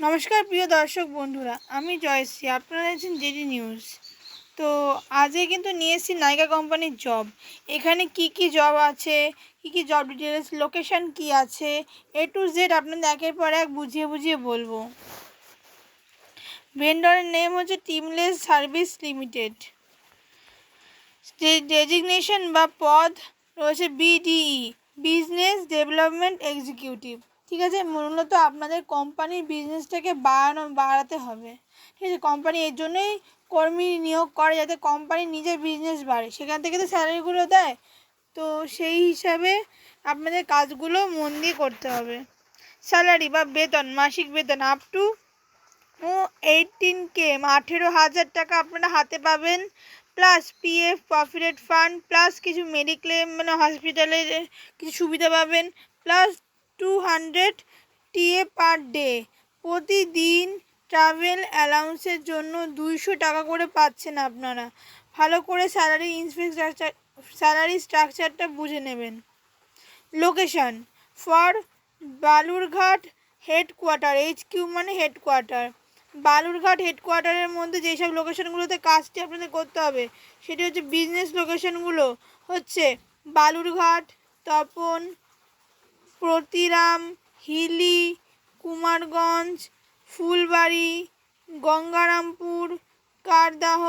নমস্কার প্রিয় দর্শক বন্ধুরা, আমি জয়শ্রী, আপনারা আছেন জেডি নিউজ। তো আজকে কিন্তু নিয়ে এসেছি নাইকা কোম্পানির জব। এখানে কি কি জব আছে, কি কি জব ডিটেলস লোকেশন কি আছে এ টু জেড আপনাদের একের পর এক বুঝিয়ে বুঝিয়ে বলব। ভেন্ডরের নেম হচ্ছে টিমলেস সার্ভিস লিমিটেড ডেজিগনেশন বা পদ রয়েছে বিডিই বিজনেস ডেভেলপমেন্ট এক্সিকিউটিভ ঠিক আছে? মূলত আপনাদের কোম্পানির বিজনেসটাকে বাড়ানো, বাড়াতে হবে, ঠিক আছে? কোম্পানি এর জন্যই কর্মী নিয়োগ করে যাতে কোম্পানি নিজের বিজনেস বাড়ে। সেখান থেকে তো স্যালারিগুলো দেয়। তো সেই হিসাবে আপনাদের কাজগুলো মন দিয়ে করতে হবে। স্যালারি বা বেতন, মাসিক বেতন আপ টু এইটিন কে আঠেরো হাজার টাকা আপনারা হাতে পাবেন। Plus PF profited fund plus কিছু মেডিক্লেম মানে হসপিটালের কিছু সুবিধা পাবেন। Plus two hundred TA per day. প্রতিদিন ট্রাভেল অ্যালাউন্সের জন্য দুইশো টাকা করে পাচ্ছেন আপনারা। ভালো করে স্যালারি ইনফ্রাস্ট্রাকচার স্যালারি স্ট্রাকচারটা বুঝে নেবেন। Location, for Balurghat headquarter, H Q মানে হেডকোয়ার্টার। বালুরঘাট হেডকোয়ার্টারের মধ্যে যেসব লোকেশনগুলোতে কাজটি আপনাদের করতে হবে, সেটি হচ্ছে বিজনেস লোকেশনগুলো। হচ্ছে বালুরঘাট, তপন প্রতিরাম, হিলি, কুমারগঞ্জ, ফুলবাড়ি, গঙ্গারামপুর, কারদাহ।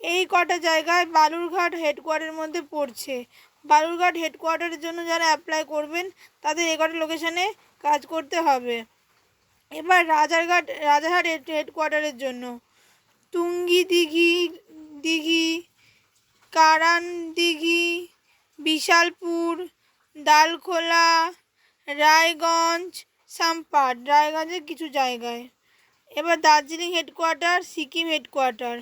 এই কটা জায়গায় বালুরঘাট হেডকোয়ার্টারের মধ্যে পড়ছে। বালুরঘাট হেডকোয়ার্টারের জন্য যারা অ্যাপ্লাই করবেন, তাদের এই কটা লোকেশানে কাজ করতে হবে। এবার রাজারঘাট, রাজারহাট হেডকোয়ার্টারের জন্য। তুঙ্গি দিঘি দিঘি কারান দিঘি বিশালপুর ডালখোলা, রায়গঞ্জ, সাম্পাট। রায়গঞ্জের কিছু জায়গায়। এবার দার্জিলিং হেডকোয়ার্টার সিকিম হেডকোয়ার্টার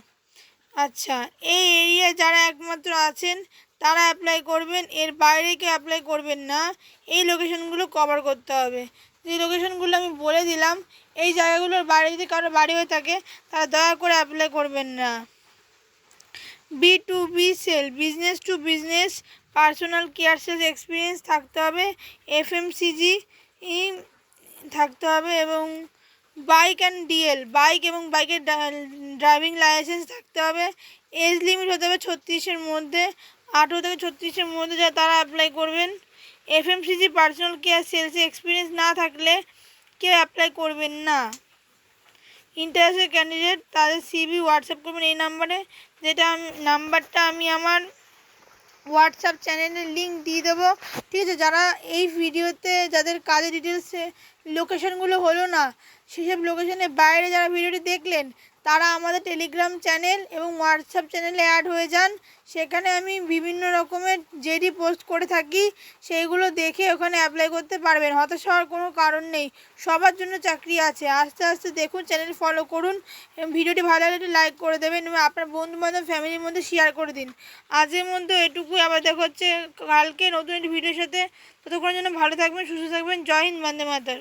আচ্ছা এই এরিয়ায় যারা একমাত্র আছেন, তারা অ্যাপ্লাই করবেন। এর বাইরে কেউ অ্যাপ্লাই করবেন না। এই লোকেশনগুলো কভার করতে হবে। যে লোকেশনগুলো আমি বলে দিলাম, এই জায়গাগুলোর বাইরে যদি কারও বাড়ি হয়ে থাকে, তারা দয়া করে অ্যাপ্লাই করবেন না। B to B sell business to business personal care sales experience থাকতে হবে এফ এফএমসিজি থাকতে হবে এবং বাইক অ্যান্ড ডিএল, বাইক এবং বাইকের ড্রাইভিং লাইসেন্স থাকতে হবে। এজ লিমিট হতে হবে ছত্রিশের মধ্যে, আঠেরো থেকে ছত্রিশের মধ্যে যা তারা অ্যাপ্লাই করবেন। এফ এফএমসিজি পার্সোনাল কেয়ার সেলসে এক্সপিরিয়েন্স না থাকলে কেউ অ্যাপ্লাই করবেন না। ইন্টারেস্টেড ক্যান্ডিডেট তাদের সিভি হোয়াটসঅ্যাপ করবেন এই নাম্বারে যেটা আমি নাম্বারটা আমি আমার হোয়াটসঅ্যাপ চ্যানেলের লিঙ্ক দিয়ে দেবো। ঠিক আছে, যারা এই ভিডিওতে যাদের কাজের ডিটেলসে লোকেশনগুলো হলো না, সেসব লোকেশনের বাইরে যারা ভিডিওটি দেখলেন তারা আমাদের টেলিগ্রাম চ্যানেল এবং হোয়াটসঅ্যাপ চ্যানেলে অ্যাড হয়ে যান। সেখানে আমি বিভিন্ন রকমের জেডি পোস্ট করে থাকি। সেইগুলো দেখে ওখানে অ্যাপ্লাই করতে পারবেন। হতাশ হওয়ার কোনো কারণ নেই। সবার জন্য চাকরি আছে। আস্তে আস্তে দেখুন চ্যানেল ফলো করুন। ভিডিওটি ভালো লাগলে লাইক করে দেবেন এবং আপনার বন্ধুবান্ধব ফ্যামিলির মধ্যে শেয়ার করে দিন। আজের মধ্যে এটুকুই। আবার দেখা হচ্ছে কালকে নতুন একটি ভিডিওর সাথে। ততক্ষণের জন্য ভালো থাকবেন, সুস্থ থাকবেন। জয় হিন্দ, বন্দে মাতার